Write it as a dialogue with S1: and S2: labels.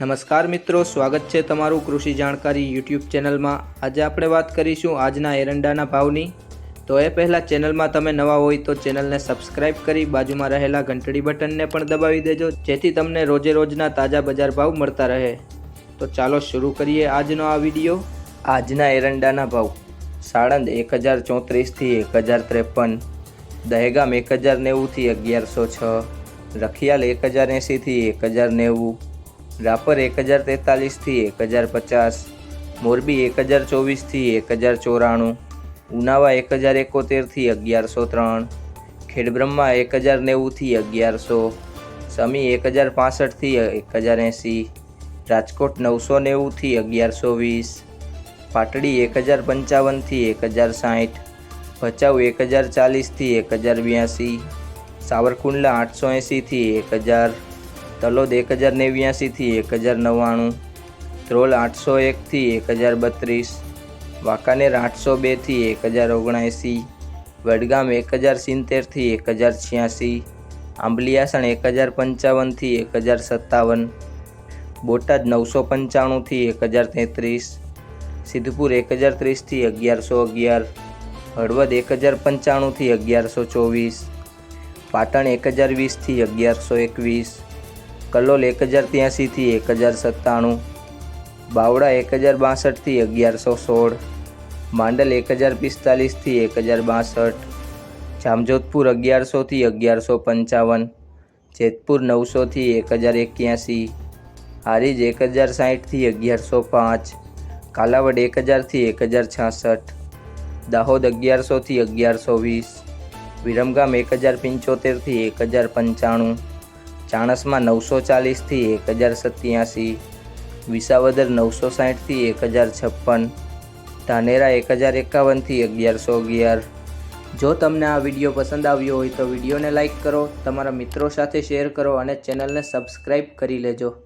S1: નમસ્કાર મિત્રો, સ્વાગત છે તમારું કૃષિ જાણકારી યુટ્યુબ ચેનલમાં. આજે આપણે વાત કરીશું આજના એરંડાના ભાવની. તો એ પહેલાં ચેનલમાં તમે નવા હોય તો ચેનલને સબસ્ક્રાઇબ કરી બાજુમાં રહેલા ઘંટડી બટનને પણ દબાવી દેજો, જેથી તમને રોજે રોજના તાજા બજાર ભાવ મળતા રહે. તો ચાલો શરૂ કરીએ આજનો આ વીડિયો. આજના એરંડાના ભાવ. સાણંદ એક હજાર ચોત્રીસથી એક હજાર ત્રેપન. દહેગામ એક હજાર નેવુંથી અગિયારસો છ. રખિયાલ એક હજાર એંસીથી એક હજાર નેવું. રાપર એક હજાર તેતાલીસથી એક હજાર પચાસ મોરબી એક હજાર ચોવીસથી એક હજાર ચોરાણું ઉનાવા એક હજાર એકોતેરથી અગિયારસો ત્રણ ખેડબ્રહ્મા એક હજાર નેવુંથી અગિયારસો, સમી એક હજાર પાસઠથી એક હજાર એંસી રાજકોટ નવસો નેવુંથી અગિયારસો વીસ પાટડી એક હજાર પંચાવનથી એક હજાર સાઠ ભચાઉ એક હજાર ચાલીસથી એક હજાર બ્યાસી સાવરકુંડલા આઠસો એંસીથી એક હજાર તલોદ એક હજાર નેવ્યાસીથી એક હજાર નવ્વાણું ધ્રોલ આઠસો એકથી એક હજાર બત્રીસ વાંકાનેર આઠસો બેથી એક હજાર ઓગણએંસી વડગામ એક હજાર સિત્તેરથી એક હજાર છ્યાસી આંબલિયાસણ એક હજાર પંચાવનથી એક હજાર સત્તાવન બોટાદ નવસો પંચાણુંથી એક હજાર તેત્રીસ સિદ્ધપુર એક હજાર ત્રીસથી અગિયારસો અગિયાર હળવદ એક હજાર પંચાણુંથી અગિયારસો ચોવીસ પાટણ એક હજાર વીસથી અગિયારસો એકવીસ કલોલ એક હજાર ત્યાંસીથી એક હજાર સત્તાણું બાવડા એક હજાર બાસઠથી અગિયારસો સોળ માંડલ એક હજાર પિસ્તાલીસથી એક હજાર બાસઠ જામજોધપુર અગિયારસોથી અગિયારસો પંચાવન જેતપુર નવસોથી એક હજાર એક્યાસી હારીજ એક હજાર સાહીઠથી અગિયારસો પાંચ કાલાવડ એક હજારથી એક હજાર છાસઠ દાહોદ અગિયારસોથી અગિયારસો વીસ વિરમગામ એક હજાર પંચોતેરથી એક હજાર પંચાણું ચાણસમાં નવસો ચાલીસથી એક હજાર સત્યાસી, વિસાવદર નવસો સાઠથી એક હજાર છપ્પન, ધાનેરા એક હજાર એકાવનથી અગિયારસો અગિયાર. જો તમને આ વીડિયો પસંદ આવ્યો હોય તો વિડીયોને લાઇક કરો, તમારા મિત્રો સાથે શેર કરો અને ચેનલને સબસ્ક્રાઈબ કરી લેજો.